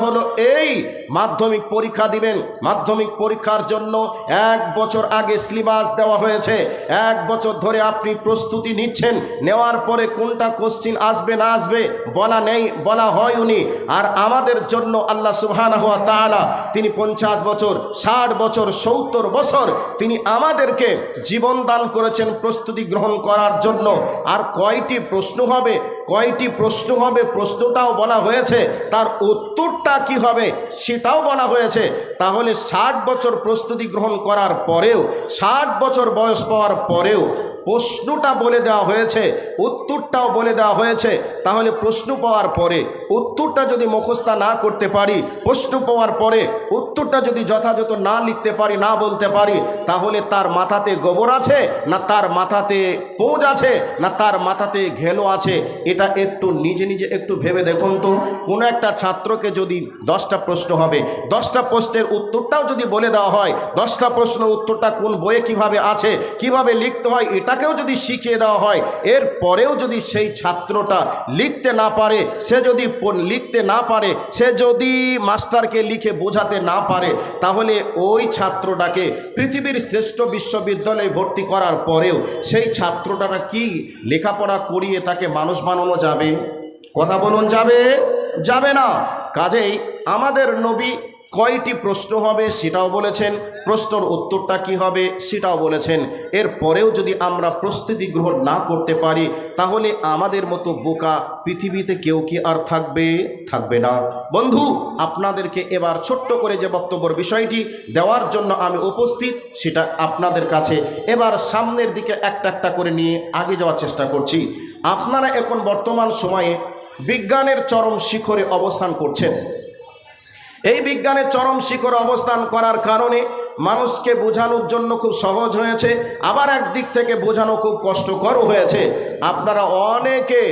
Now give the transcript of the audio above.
হলো এই, মাধ্যমিক পরীক্ষা দিবেন। মাধ্যমিক পরীক্ষার জন্য এক বছর আগে সিলেবাস দেওয়া হয়েছে। এক বছর ধরে আপনি প্রস্তুতি নিচ্ছেন। নেওয়ার পরে কোনটা কোশ্চিন আসবে, না আসবে, বলা নেই, বলা হয় উনি। আর আমাদের জন্য আল্লাহ সুবহান হওয়া তাআলা তিনি পঞ্চাশ বছর, ষাট বছর, সত্তর বছর তিনি আমাদেরকে জীবন দান করেছেন প্রস্তুতি গ্রহণ করার জন্য। আর কয়টি প্রশ্ন হবে, কয়টি প্রশ্ন হবে, প্রশ্নটাও বলা হয়েছে, তার উত্তরটা কি হবে সেটাও বলা হয়েছে। তাহলে ষাট বছর প্রস্তুতি গ্রহণ করার পরেও, ষাট বছর বয়স পাওয়ার পরেও প্রশ্নটা বলে দেওয়া হয়েছে, উত্তরটাও বলে দেওয়া হয়েছে। তাহলে প্রশ্ন পাওয়ার পরে, উত্তরটা যদি মুখস্থা না করতে পারি, প্রশ্ন পাওয়ার পরে, উত্তরটা যদি যথাযথ না লিখতে পারি, না বলতে পারি, তাহলে তার মাথাতে গোবর আছে, না তার মাথাতে পোঁজ আছে, না তার মাথাতে ঘেলো আছে? এটা একটু নিজে নিজে একটু ভেবে দেখুন তো। কোনো একটা ছাত্রকে যদি দশটা প্রশ্ন হবে, দশটা প্রশ্নের উত্তরটাও যদি বলে দেওয়া হয়, দশটা প্রশ্নের উত্তরটা কোন বইয়ে কীভাবে আছে, কীভাবে লিখতে হয় এটাকেও যদি শিখিয়ে দেওয়া হয়, এর পরেও যদি সেই ছাত্রটা লিখতে না পারে, সে যদি লিখতে না পারে, সে যদি মাস্টারকে লিখে বোঝাতে না পারে, তাহলে ওই ছাত্রটাকে পৃথিবীর শ্রেষ্ঠ বিশ্ববিদ্যালয়ে ভর্তি করার পরেও সেই ছাত্রটারা কি লেখাপড়া করিয়ে তাকে মানুষ বানানো যাবে? কথা বলুন, যাবে? যাবে না। কাজেই আমাদের নবী কয়টি প্রশ্ন হবে সেটাও বলেছেন। প্রশ্নর উত্তরটা কি হবে সেটাও বলেছেন। এর পরেও যদি আমরা প্রস্তুতি গ্রহণ না করতে পারি, তাহলে আমাদের মতো বোকা পৃথিবীতে কেউ কি আর থাকবে? থাকবে না। বন্ধু, আপনাদেরকে এবার ছোট্ট করে যে বক্তব্যের বিষয়টি দেওয়ার জন্য আমি উপস্থিত, সেটা আপনাদের কাছে। এবার সামনের দিকে একটা একটা করে নিয়ে আগে যাওয়ার চেষ্টা করছি। আপনারা এখন বর্তমান সময়ে বিজ্ঞানের চরম শিখরে অবস্থান করছেন। এই বিজ্ঞানের চরম শিখরে অবস্থান করার কারণে মানুষকে বোঝানোর জন্য খুব সহজ হয়েছে, আবার একদিক থেকে বোঝানো খুব কষ্টকরও হয়েছে। আপনারা অনেকে